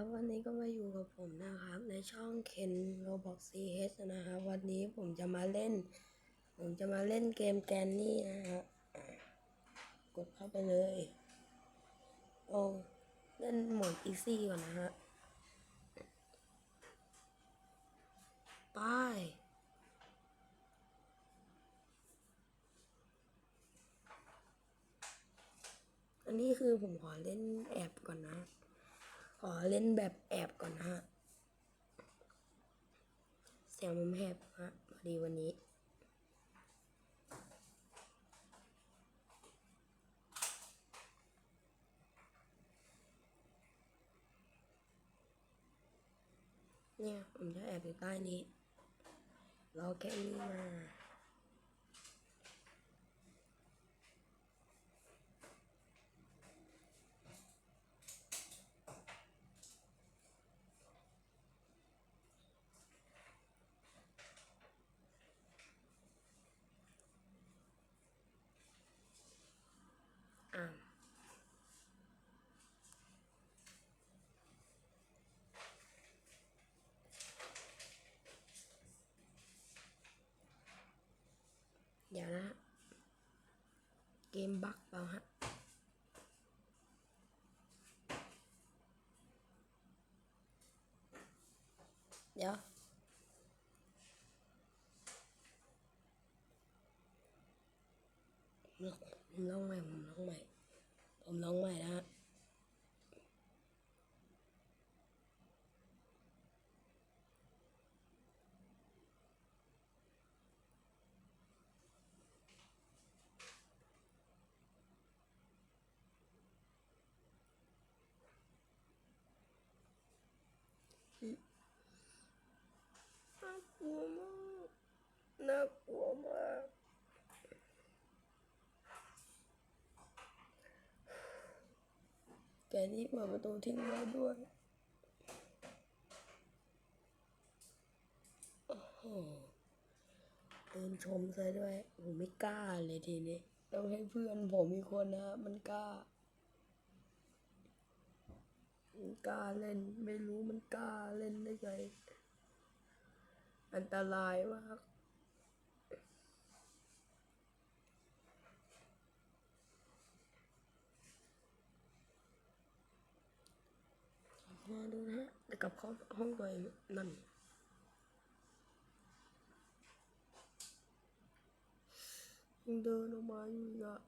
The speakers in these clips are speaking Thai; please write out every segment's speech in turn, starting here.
ครับวันนี้ก็มาอยู่กับผมนะครับ ในช่องเคนโรบอกซีเฮสนะครับวันนี้ผมจะมาเล่น ผมจะมาเล่นเกมแกนนี่นะครับอะกดเข้าไปเลย โอ้เล่นโหมดอีซี่ก่อนนะฮะไปอันนี้คือผมขอเล่นแอบก่อนนะ ขอเล่นแบบแอบก่อนนะฮะเสียงผมแหบฮะพอดีวันนี้ เนี่ย ผมจะแอบอยู่ใต้นี้รอแค่นี้มา เกมบั๊กเปล่าฮะเดี๋ยว ผมลองใหม่ ผมลองใหม่ ผมลองใหม่นะฮะ น่ากลัวมาก น่ากลัวมากแกนี่เปิดประตูทิ้งไว้ด้วย โอ้โหเดินชมซะด้วย ผมไม่กล้าเลยทีนี้ ต้องให้เพื่อนผมอีกคนนะมันกล้า มันกล้าเล่น ไม่รู้มันกล้าเล่นได้ไง อันตรายมาก มาดูนะฮะเดี๋ยว กลับเข้าห้องตัวเองนั่นยังเดินออกมาอยู่อีกอะ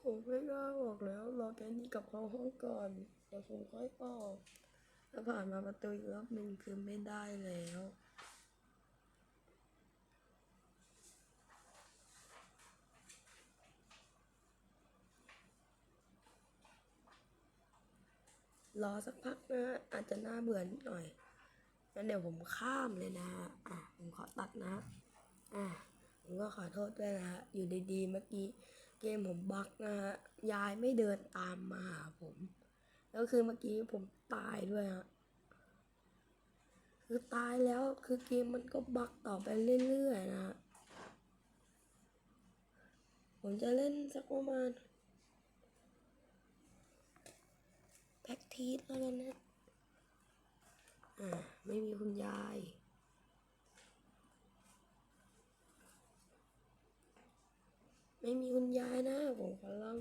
ผมไม่กล้าบอกแล้วรอแกนี่กับเขาห้องก่อนเดี๋ยวผมค่อยออกถ้าผ่านมาประตูอีกรอบหนึ่งคือไม่ได้แล้ว รอสักพักนะ อาจจะน่าเบื่อนิดหน่อยงั้นเดี๋ยวผมข้ามเลยนะ อะ ผมขอตัดนะ อะ ผมก็ขอโทษด้วยนะ อยู่ดีๆ เมื่อกี้ เกมผมบั๊กนะฮะ ยายไม่เดินตามมาหาผม แล้วคือเมื่อกี้ผมตายด้วยฮะ คือตายแล้ว คือเกมมันก็บั๊กต่อไปเรื่อยๆนะฮะผมจะเล่นสักประมาณ แพ็กทีสแล้วกันนะอ่าไม่มีคุณยาย ไม่มีคุณยายนะผมขอร้อง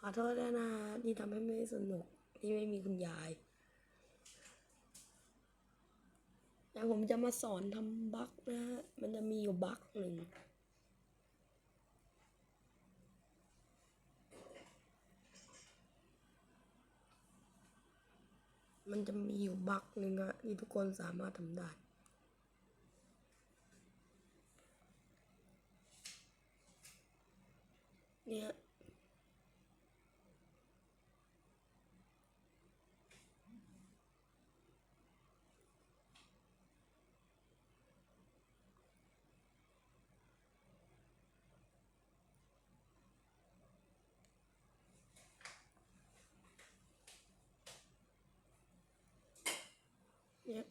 ขอโทษด้วยนะที่ทำให้ไม่สนุกที่ไม่มีคุณยายแต่ผมจะมาสอนทำบั๊กนะฮะมันจะมีอยู่บั๊กหนึ่ง มันจะมีอยู่บั๊กหนึ่งอะที่ทุกคนสามารถทำได้เนี่ย เนี่ย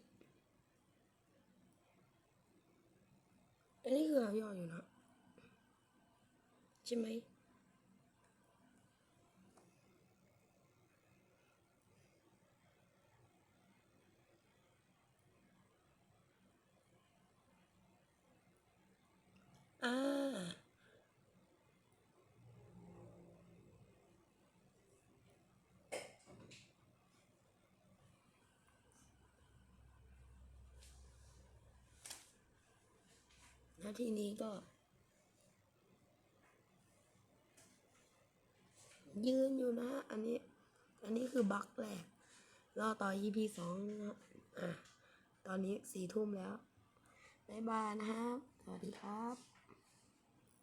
อันนี้คือหายอดอยู่นะใช่ไหม อ่า แล้ว ทีนี้ก็ ยืนอยู่นะ อันนี้ อันนี้คือบักแหลกรอต่อ EP สองนะอะ ตอนนี้สี่ทุ่มแล้วบ๊ายบายนะครับ สวัสดีครับ